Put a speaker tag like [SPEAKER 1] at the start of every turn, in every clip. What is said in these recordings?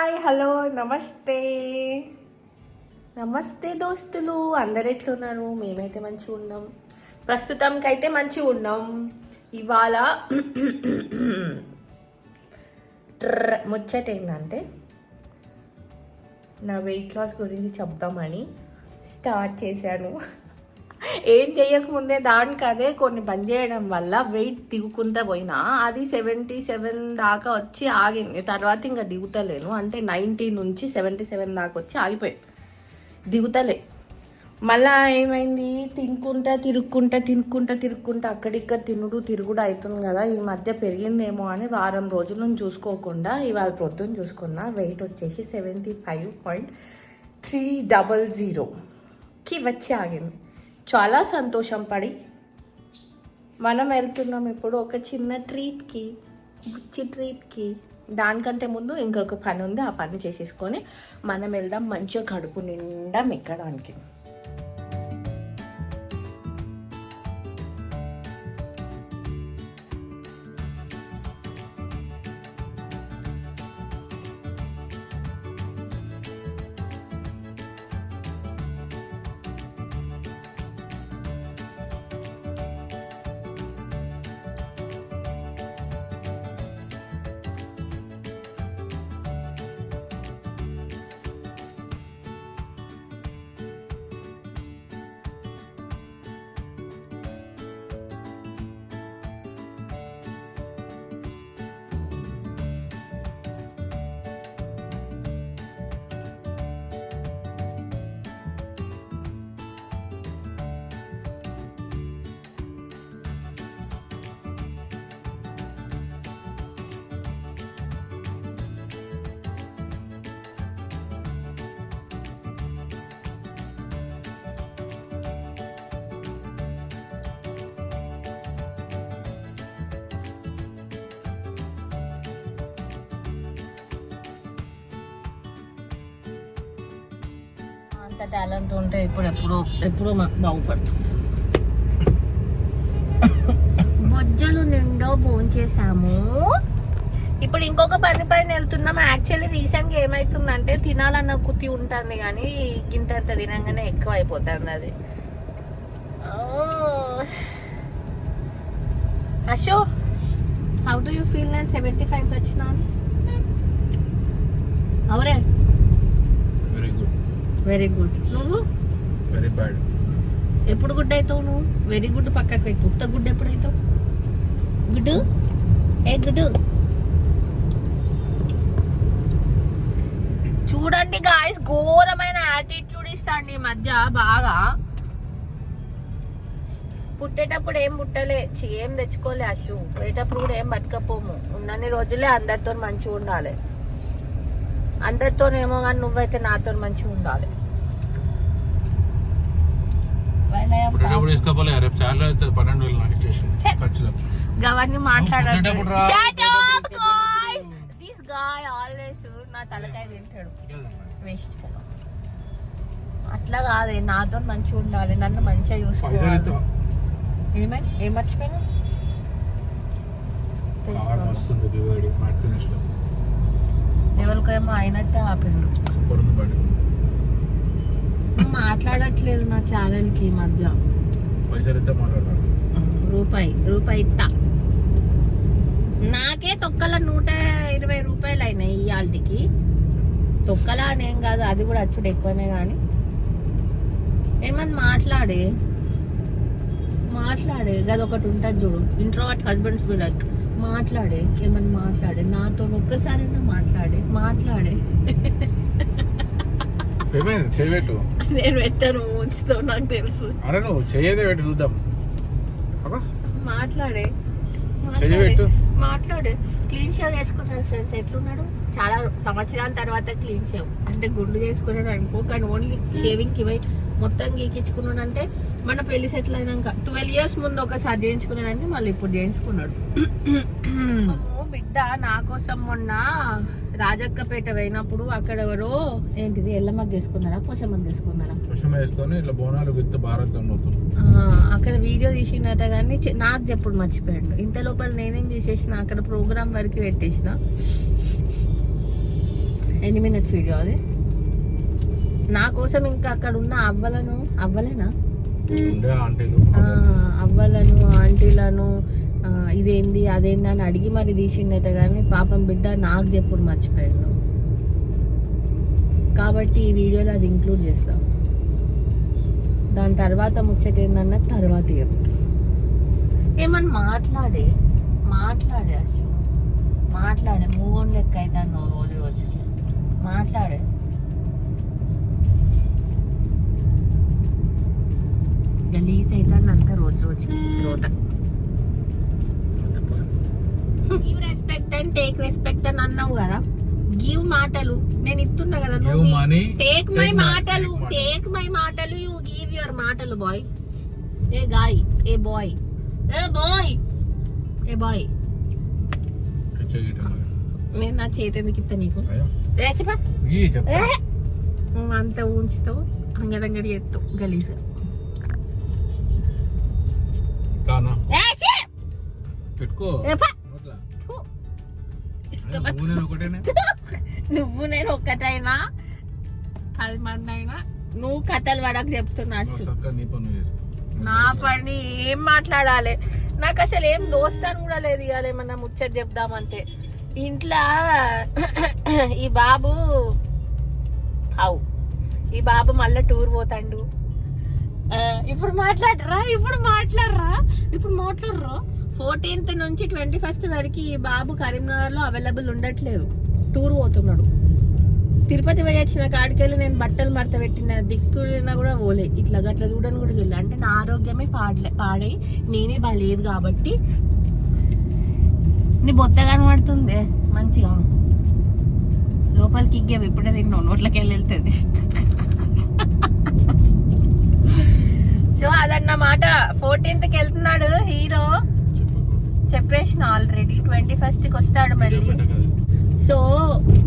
[SPEAKER 1] Hi hello నమస్తే. నమస్తే దోస్తులు అందరు ఎట్లున్నారు? మేమైతే మంచిగా ఉన్నాం. ప్రస్తుతానికి అయితే మంచిగా ఉన్నాం. ఇవాళ ముచ్చట ఏంటంటే నా వెయిట్ లాస్ గురించి చెప్దామని స్టార్ట్ చేశాను. ఏం చేయకముందే దానికి అదే కొన్ని బంద్ చేయడం వల్ల వెయిట్ దిగుకుంటా పోయినా. అది సెవెంటీ సెవెన్ దాకా వచ్చి ఆగింది. తర్వాత ఇంకా దిగుతలేను. అంటే నైంటీ నుంచి సెవెంటీ సెవెన్ దాకా వచ్చి ఆగిపోయింది. దిగుతలే. మళ్ళా ఏమైంది? తినుకుంటా తిరుక్కుంటా తినుకుంటా తిరుక్కుంటా అక్కడిక్కడ తినుడు తిరుగుడు అవుతుంది కదా. ఈ మధ్య పెరిగిందేమో అని వారం రోజుల నుంచి చూసుకోకుండా ఇవాళ ప్రొద్దున చూసుకున్నా వెయిట్ వచ్చేసి seventy five point three double జీరోకి వచ్చి ఆగింది. చాలా సంతోషం పడి మనం వెళ్తున్నాం ఇప్పుడు ఒక చిన్న ట్రీట్కి బుచ్చి ట్రీట్కి దానికంటే ముందు ఇంకొక పని ఉంది ఆ పని చేసేసుకొని మనం వెళ్దాం మంచిగా కడుపు నిండా మెక్కడానికి. అంత టాలెంట్ ఉంటే ఇప్పుడు ఎప్పుడో ఎప్పుడో మాకు బాగుపడుతుంది బొజ్జలు నిండో భోంచేసాము ఇప్పుడు ఇంకొక పని పైన వెళ్తున్నాం. యాక్చువల్లీ రీసెంట్గా ఏమవుతుందంటే తినాలన్న కుతి ఉంటుంది కానీ ఇంత అంత తినంగానే ఎక్కువ అయిపోతుంది అది. అశో హౌ డూ యూ ఫీల్ నేను సెవెంటీ ఫైవ్కి వచ్చినాను. అవురే.
[SPEAKER 2] వెరీ గుడ్
[SPEAKER 1] నువ్వు?
[SPEAKER 2] వెరీ బ్యాడ్
[SPEAKER 1] ఎప్పుడు గుడ్ అవుతావు నువ్వు? వెరీ గుడ్ పక్కకు పెట్టు. ఉత్త గుడ్ ఎప్పుడు అవుతావు? గుడ్డు ఏ గుడ్డు చూడండి గాయస్ ఘోరమైన యాటిట్యూడ్ ఇస్తాండి ఈ మధ్య. బాగా. పుట్టేటప్పుడు ఏం పుట్టలే. ఏం తెచ్చుకోలే అశు. పోయేటప్పుడు కూడా ఏం పట్టుకపోము ఉన్నన్ని రోజులే అందరితో మంచిగా ఉండాలి. అందరితోనేమో కానీ నువ్వైతే నాతో మంచిగా ఉండాలి. మాట్లాడాలి. దిస్ గాయ్ ఆల్వేస్ నా తలకాయ తింటాడు. వేస్ట్ అట్లా కాదే నాతో మంచిగా ఉండాలి. నన్ను మంచిగా చూసుకోవాలి. ఏమై ఏం మర్చిపోయినా ఎవరికేమో అయినట్టే ఆపిండు. మాట్లాడట్లేదు నా ఛానల్కి మధ్య. రూపాయి రూపాయి ఇత్తా. నాకే తొక్కల నూట ఇరవై రూపాయలు అయినాయి ఇవాళకి తొక్కల అనేం కాదు అది కూడా అచ్చుడు ఎక్కువనే కానీ ఏమని మాట్లాడే? మాట్లాడే గది ఒకటి ఉంటుంది చూడు. ఇంట్రోవర్ట్ హస్బెండ్స్ బి లైక్ మాట్లాడే ఏమని మాట్లాడే నాతో ఒక్కసారైనా మాట్లాడే మాట్లాడే.
[SPEAKER 2] చేయబెట్టు.
[SPEAKER 1] నేను పెట్టాను ఉంచుతావు నాకు తెలుసు.
[SPEAKER 2] అరే నువ్వు చేయదే పెట్టి చూద్దాం.
[SPEAKER 1] మాట్లాడే
[SPEAKER 2] చెయ్యి పెట్టు.
[SPEAKER 1] మాట్లాడు. క్లీన్ షేవ్ చేసుకున్నాడు ఫ్రెండ్స్ ఎట్లున్నాడు? చాలా సంవత్సరాల తర్వాత క్లీన్ షేవ్. అంటే గుండు చేసుకున్నాడు అనుకో కానీ ఓన్లీ షేవింగ్కి పోయి మొత్తం గీకించుకున్నాడు అంటే మన పెళ్ళి సెటిల్ అయినాక ట్వెల్వ్ ఇయర్స్ ముందు ఒకసారి చేయించుకున్నాడు అంటే మళ్ళీ ఇప్పుడు చేయించుకున్నాడు. బిడ్డ నా కోసం మొన్న రాజక్కపేట పోయినప్పుడు అక్కడ ఎవరో ఏంటిది ఎల్లమ్మకి తీసుకున్నారా పోషమ్మకి తీసుకున్నారా
[SPEAKER 2] పుష్పం వేసుకొని ఇట్లా బోనాలు విత్ భారత్
[SPEAKER 1] అక్కడ వీడియో తీసిండట కానీ చె- నాకు చెప్పుడు మర్చిపోయాడు. ఇంత లోపల నేనేం చేసేసిన అక్కడ ప్రోగ్రామ్ వరకు పెట్టేసిన. ఎన్ని మినిట్స్ వీడియో అది? నా కోసం ఇంకా అక్కడ ఉన్న అవ్వలను అవ్వలేనా? అవ్వలను ఆంటీలను ఇదేంది అదేంది అని అడిగి మరి తీసిండట కానీ పాపం బిడ్డ నాకు చెప్పుడు మర్చిపోయాడు. కాబట్టి ఈ వీడియోలో అది ఇంక్లూడ్ చేస్తాం. దాని తర్వాత ముచ్చట ఏందన్న తర్వాత ఏమన్నా మాట్లాడే మాట్లాడే అసలు మాట్లాడే మూగోన్ లెక్క అయితే రోజు రోజు. మాట్లాడే. గలీజ్ అయితే అంత రోజు రోజుకి growth give respect and take respect అని అన్నావు కదా. గివ్ మాటలు. నేను ఇస్తున్నా కదా నువ్వు టేక్ మై
[SPEAKER 2] take my-
[SPEAKER 1] మాటలు
[SPEAKER 2] take my-
[SPEAKER 1] టేక్ మై మాటలు యు గివ్ యువర్ మాటలు boy a guy a boy a boy a boy నేను నా చేతి ఎందుకు ఇస్తా నీకు? ఏ చెప్పా. అంత ఉంచుతావు అంగడంగడి ఎత్తావు గలీజ్
[SPEAKER 2] కానా! పెట్టుకో. నువ్వు నేను
[SPEAKER 1] ఒక్కటైనా? పది మంది అయినా నువ్వు కథలు పడక చెప్తున్నా
[SPEAKER 2] నీ పని
[SPEAKER 1] ఏం మాట్లాడాలి? నాకు అసలు ఏం దోస్తాను కూడా లేదు ఇవాళ ఏమన్నా ముచ్చట చెప్దామంటే. ఇంట్లో ఈ బాబు అవు. ఈ బాబు మళ్ళీ టూర్ పోతాండు. ఇప్పుడు మాట్లాడరా? ఇప్పుడు మాట్లాడరా? ఇప్పుడు మాట్లాడరా? ఫోర్టీన్త్ నుంచి ట్వంటీ ఫస్ట్ వరకు ఈ బాబు కరీంనగర్లో అవైలబుల్ ఉండట్లేదు. టూర్ పోతున్నాడు. తిరుపతి పోయి వచ్చిన కాడికెళ్ళి నేను బట్టలు మడత పెట్టిన దిక్కున కూడా పోలే. ఇట్లా గట్ల చూడని కూడా చూడలే. అంటే నా ఆరోగ్యమే పాడలే పాడై నేనే బాగాలేదు కాబట్టి. నీ బొత్త కనబడుతుంది? మంచిగా. లోపలికి ఇగ్గేవి ఇప్పుడే తిన్నావు. నోట్లకి వెళ్ళి వెళ్తుంది. సో అదన్నమాట. ఫోర్టీన్త్కి వెళ్తున్నాడు హీరో. చెప్పేసిన ఆల్రెడీ ట్వంటీ ఫస్ట్కి వస్తాడు మళ్ళీ. సో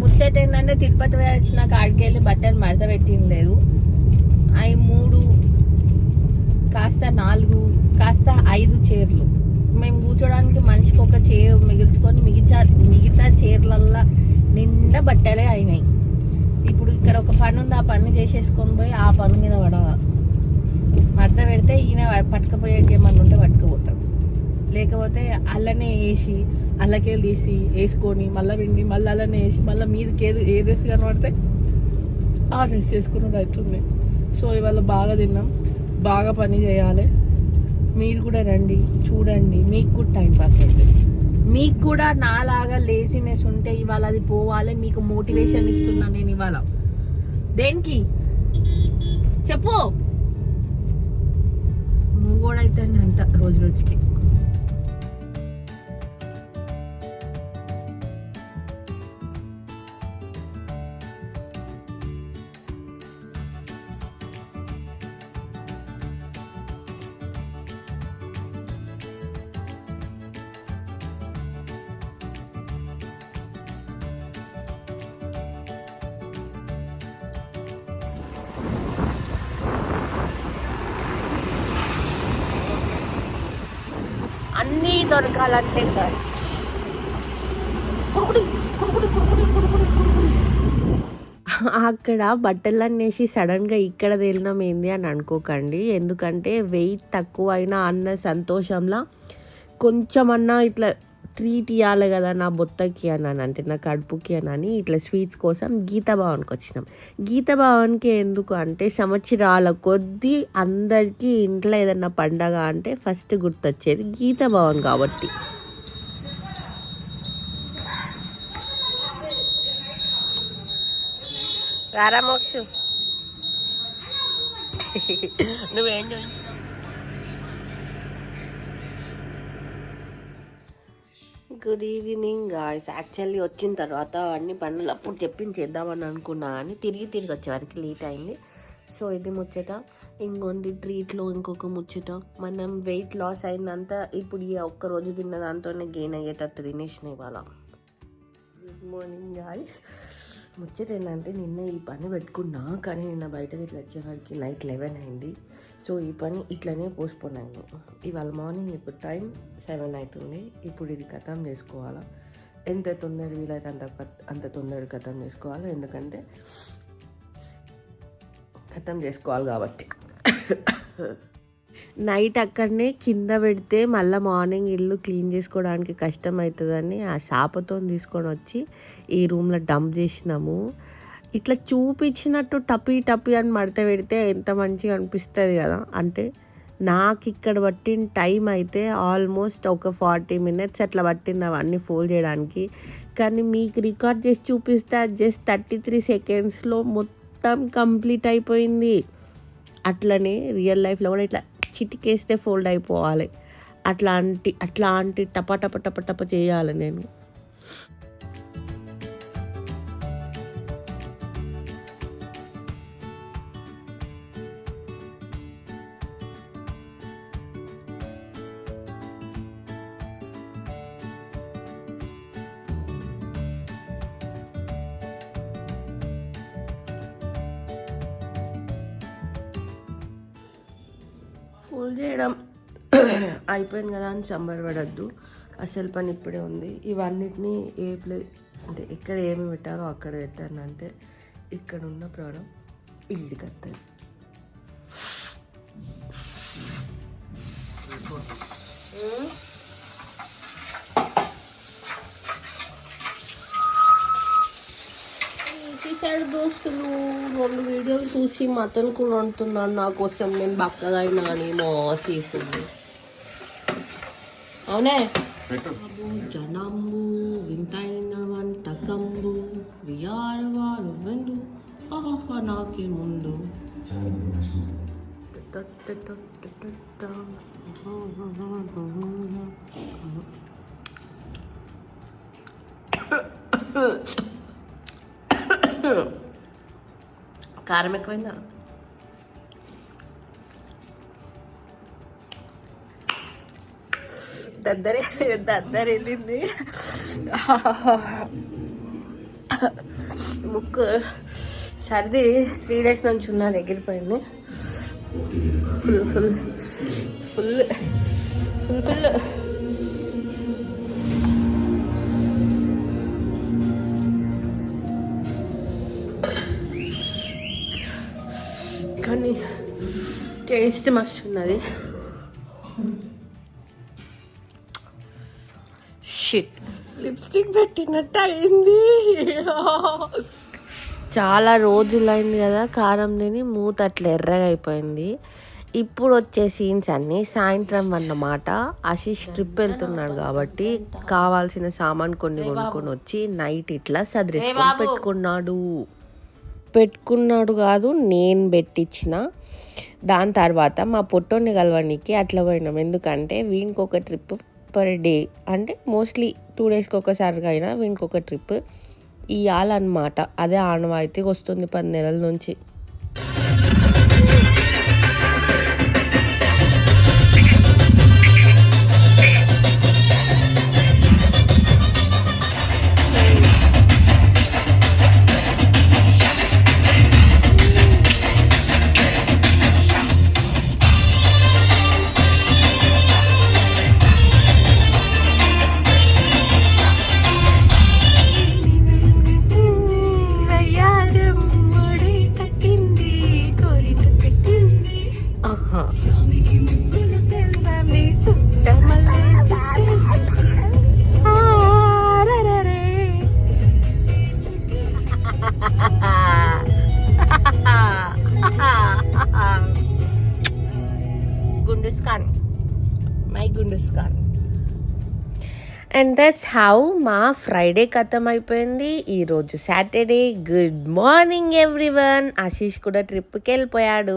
[SPEAKER 1] ముచ్చట ఏంటంటే తిరుపతి వచ్చిన కాడికి వెళ్ళి బట్టలు మడత పెట్టిన లేదు. అవి మూడు కాస్త నాలుగు కాస్త ఐదు చీరలు. మేము కూర్చోడానికి మనిషికి ఒక చీర మిగిల్చుకొని మిగతా మిగతా చీరలల్లా నిండా బట్టలే అయినాయి. ఇప్పుడు ఇక్కడ ఒక పని ఉంది ఆ పని చేసేసుకొని పోయి ఆ పని మీద పడాలి? మడత పెడితే ఈయన పట్టుకపోయేటి ఏమన్నా ఉంటే పట్టుకుపోతాం లేకపోతే అల్లనే వేసి అల్లకేలు తీసి వేసుకొని మళ్ళీ పిండి మళ్ళీ అల్లనే వేసి మళ్ళీ మీదకి ఏది ఏ డ్రెస్ కనబడితే ఆ డ్రెస్ వేసుకున్నది అవుతుంది సో ఇవాళ బాగా తిన్నాం. బాగా పని చేయాలి. మీరు కూడా రండి చూడండి. మీకు కూడా టైం పాస్ అవుతుంది. మీకు కూడా నాలాగా లేజినెస్ ఉంటే ఇవాళ అది పోవాలి. మీకు మోటివేషన్ ఇస్తున్నా నేను ఇవాళ. దేనికి? చెప్పు. నువ్వు కూడా అయితే అంత రోజు రోజుకి దొరకాలంటే అక్కడ బట్టలన్నీ వేసి సడన్గా ఇక్కడ తేలినాం ఏంది అని అనుకోకండి. ఎందుకంటే వెయిట్ తక్కువ అయినా అన్న సంతోషంలో కొంచెమన్నా ఇట్లా ట్రీట్ ఇవ్వాలి కదా నా బొత్తకి అని అంటే నా కడుపుకి అని ఇట్లా స్వీట్స్ కోసం గీతా భవన్కి వచ్చినాం. గీతా భవన్కి ఎందుకు అంటే సంవత్సరాల కొద్దీ అందరికీ ఇంట్లో ఏదన్నా పండగ అంటే ఫస్ట్ గుర్తొచ్చేది గీతా భవన్ కాబట్టి. రారా మోక్షు. నువ్వేం చూపించు. గుడ్ ఈవినింగ్ గాయస్ యాక్చువల్లీ వచ్చిన తర్వాత అన్ని పనులు అప్పుడు చెప్పించేద్దామని అనుకున్నా కానీ తిరిగి తిరిగి వచ్చే లేట్ అయింది. సో ఇది ముచ్చట. ఇంకొంది ట్రీట్లో ఇంకొక ముచ్చట. మనం వెయిట్ లాస్ అయిందంతా ఇప్పుడు ఈ ఒక్క రోజు తిన్న దాంతోనే గెయిన్ అయ్యేటట్టు తినేసిన ఇవాళ. గుడ్ మార్నింగ్ గాయస్ ముచ్చట ఏంటంటే నిన్న ఈ పని పెట్టుకున్నా కానీ నిన్న బయట తిరిగి వచ్చేవరకు నైట్ లెవెన్ అయింది. సో ఈ పని ఇట్లనే పోస్ట్పోన్ అయింది ఇవాళ మార్నింగ్ ఇప్పుడు టైం సెవెన్ అవుతుంది ఇప్పుడు ఇది ఖతం చేసుకోవాలా?
[SPEAKER 3] ఎంత తొందర వీలైతే అంత అంత తొందర కథం చేసుకోవాలి? ఎందుకంటే కథం చేసుకోవాలి కాబట్టి. నైట్ అక్కడనే కింద పెడితే మళ్ళీ మార్నింగ్ ఇల్లు క్లీన్ చేసుకోవడానికి కష్టం అవుతుందని ఆ షాపతో తీసుకొని వచ్చి ఈ రూమ్లో డంప్ చేసినాము. ఇట్లా చూపించినట్టు టపీ టపీ అని మడత పెడితే ఎంత మంచిగా అనిపిస్తుంది కదా. అంటే నాకు ఇక్కడ పట్టిన టైం అయితే ఆల్మోస్ట్ ఒక ఫార్టీ మినిట్స్ అట్లా పట్టింది అవన్నీ ఫోల్డ్ చేయడానికి. కానీ మీకు రికార్డ్ చేసి చూపిస్తే జస్ట్ థర్టీ త్రీ సెకండ్స్లో మొత్తం కంప్లీట్ అయిపోయింది. అట్లనే రియల్ లైఫ్లో కూడా ఇట్లా చిటికేస్తే ఫోల్డ్ అయిపోవాలి. అట్లాంటి అట్లాంటి టప టప టప టప చేయాలి నేను. ఫోల్డ్ చేయడం అయిపోయింది కదా అని సంబరపడద్దు అసలు పని ఇప్పుడే ఉంది. ఇవన్నిటిని ఏ ప్లే అంటే ఎక్కడ ఏమి పెట్టాలో అక్కడ పెట్టాను అంటే ఇక్కడ ఉన్న ప్రాణం ఈడికి వస్తుంది తీసాడు దోస్తులు రెండు వీడియోలు చూసి మటన్ కూడా వండుతున్నాను. నా కోసం నేను బక్కగా అయినా అని మోసీసు అవునే? జనంబు వింతైన వంటకంబు వియారవారు వెందు ఆహ నాకే ముందు. కారం ఎక్కువైందా దద్దరే దద్దరేంది ముక్కు సర్ది త్రీ డేస్ నుంచి ఉన్న ఎగిరిపోయింది. Full full full full full. కానీ టేస్ట్ మస్తు ఉన్నది షిట్ లిప్స్టిక్ పెట్టినట్టు అయింది చాలా రోజులైంది కదా కారం తిని మూత అట్లా ఎర్రగా అయిపోయింది. ఇప్పుడు వచ్చే సీన్స్ అన్నీ సాయంత్రం అన్నమాట. ఆశీష్ ట్రిప్ వెళ్తున్నాడు కాబట్టి కావాల్సిన సామాన్ కొన్ని కొనుక్కొని వచ్చి నైట్ ఇట్లా సదిరేసుకొని పెట్టుకున్నాడు. పెట్టుకున్నాడు కాదు నేను పెట్టించిన దాని తర్వాత మా పొట్టోని కలవడానికి అట్లా పోయినాం. ఎందుకంటే వీనికి ఒక ట్రిప్ పర్ డే. అంటే మోస్ట్లీ టూ డేస్కి ఒకసారిగా అయినా వీనికి ఒక ట్రిప్ ఇవ్వాలన్నమాట అదే ఆనవాయితీకి వస్తుంది పది నెలల నుంచి. హౌ మా ఫ్రైడే ఖతం అయిపోయింది ఈరోజు Saturday. Good morning everyone. Ashish కూడా ట్రిప్కి వెళ్ళిపోయాడు